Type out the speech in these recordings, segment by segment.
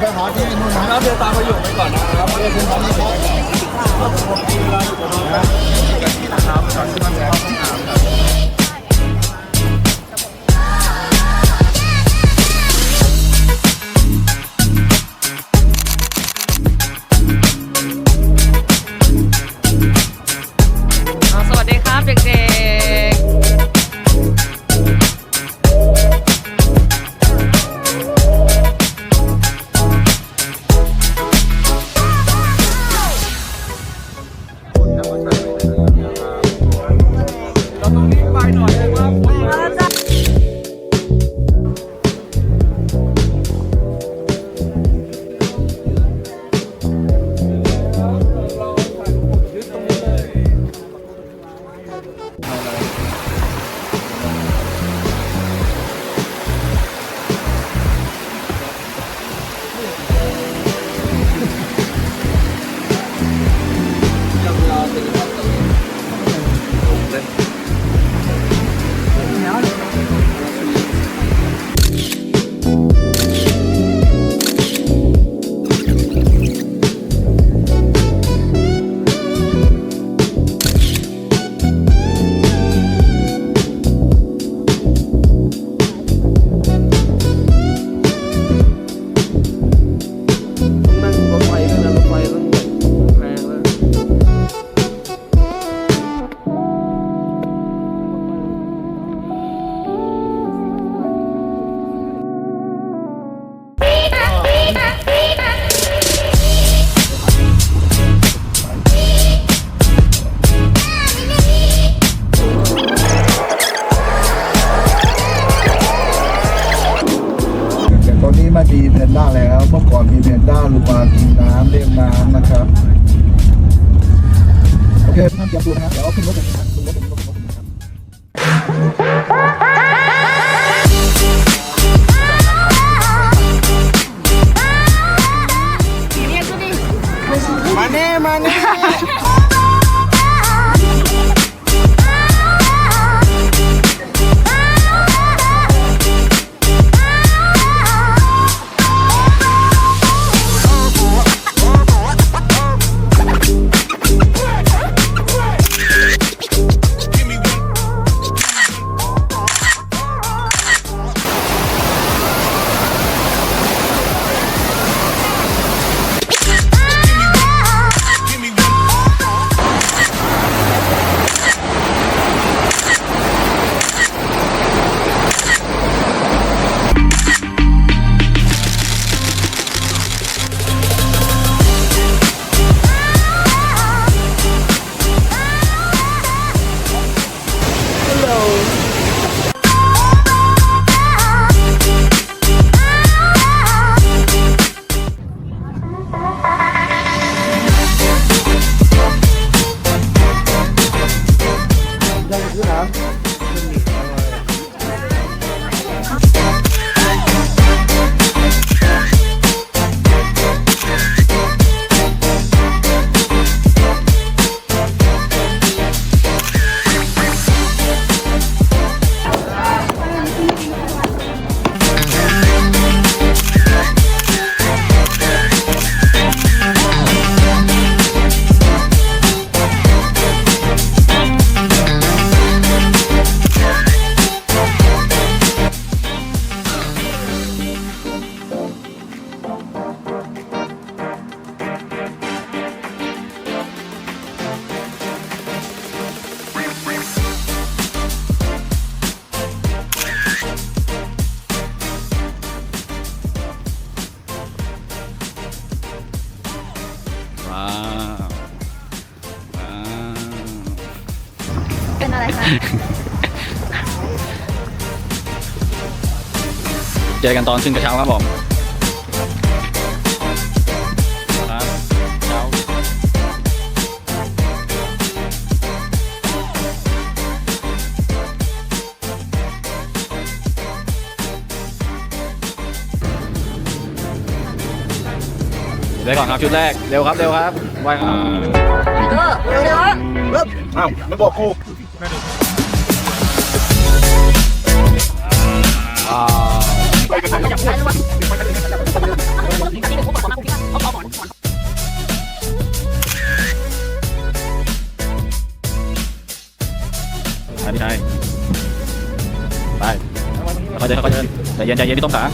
ไปหาที่นู่นนะครั แต่มาดีแพนด้าแล้วเมื่อก่อนมีแพนด้าลูมากินน้ำเล่นน้ำนะครับโอเคท่านเตรียมตัวนะเดี๋ยวขึ้นรถกันนะขึ้นรถกันมาแน่มาแน่ จอกันตอนขึ้นกระเช้าครับผมครับเช้าเดี๋ยวก่อนครับชุดแรก เร็วครับ เร็วครับไวครับเร็วเร็วอ้าวไม่บอกกูอ่า ไปพี่ชไปเข้าใจเขาใจใจเย็นใจเย็นพี่ต้มขา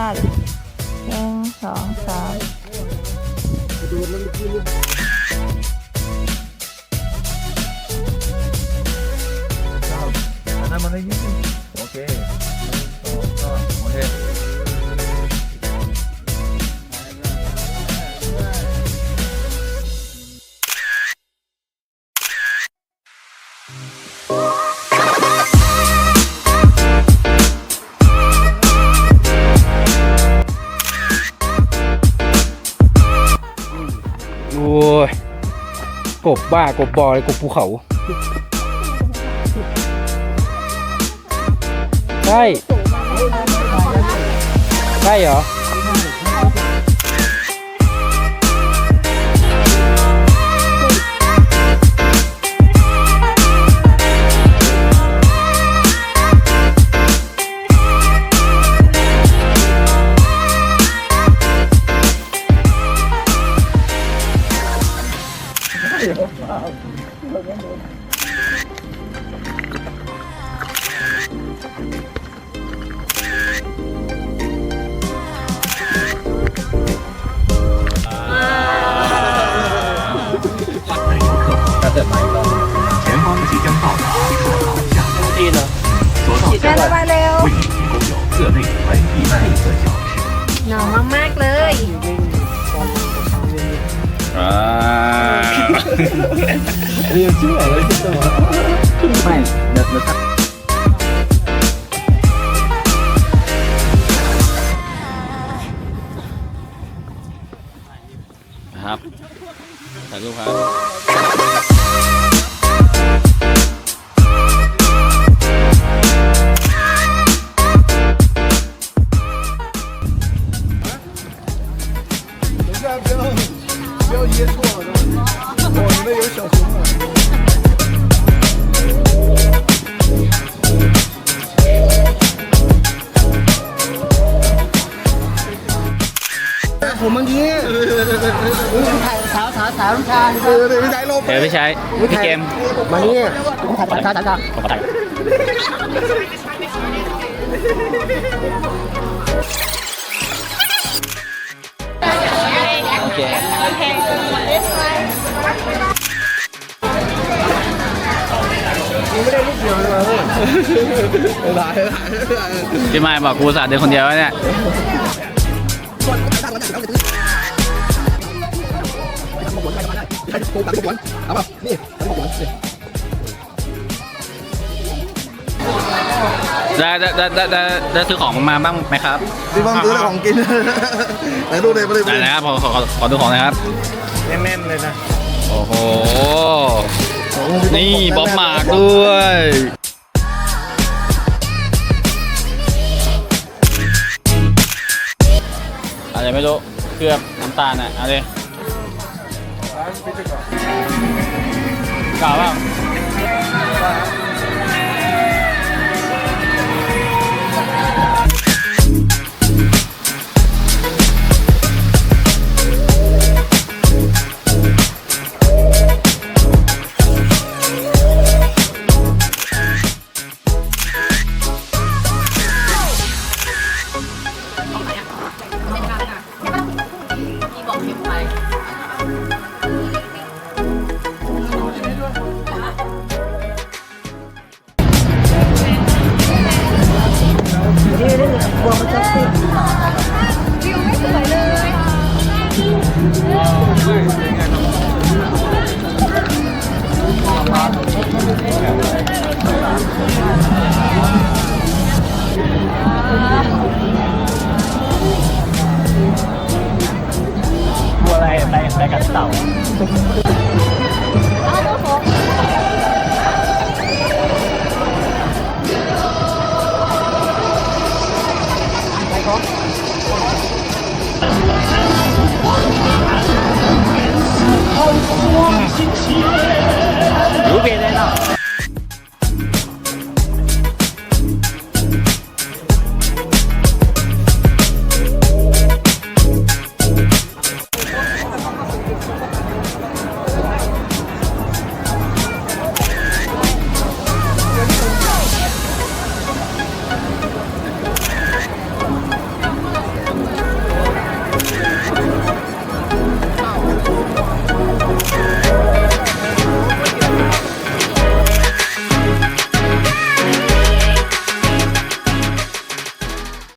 ห้าหนึ่งสองสามอันนั้นมันได้ยิบ บบ้ากบบอเลยกบภูเขาใช่ใช่เหรอากๆเลยอ่าเรีย 下不要不要噎住了，哦，你那有小熊啊。ผมเมื่อกี้ถ่ายสาวสาวสาวน้ำชาเออเดี๋ยวพี่ชายลบ เดี๋ยวพี่ชายพี่เกม มานี่ผมถ่ายสาวสาวสาว ผม ขอถ่ายหลายพี่ไม้บอกกูสาดเดินคนเดียวเนี่ยเนี่ยเอาแบบนี่ ได้ได้ได้ได้ได้ได้ซื้อของมาบ้างไหมครับพี่บ้องซื้ออะไรของกิน ไหนดูเลยมาเลยได้นะครับขอขอขอขอดูของหนะครับ แน่นๆเลยนะโอ้โหนี่บ๊อบหมากด้วย อะไรไม่รู้เคลือบน้ำตาลอะเอาดิกล่าวว่า บัวอะไรไปไปกับต่า好，我心情。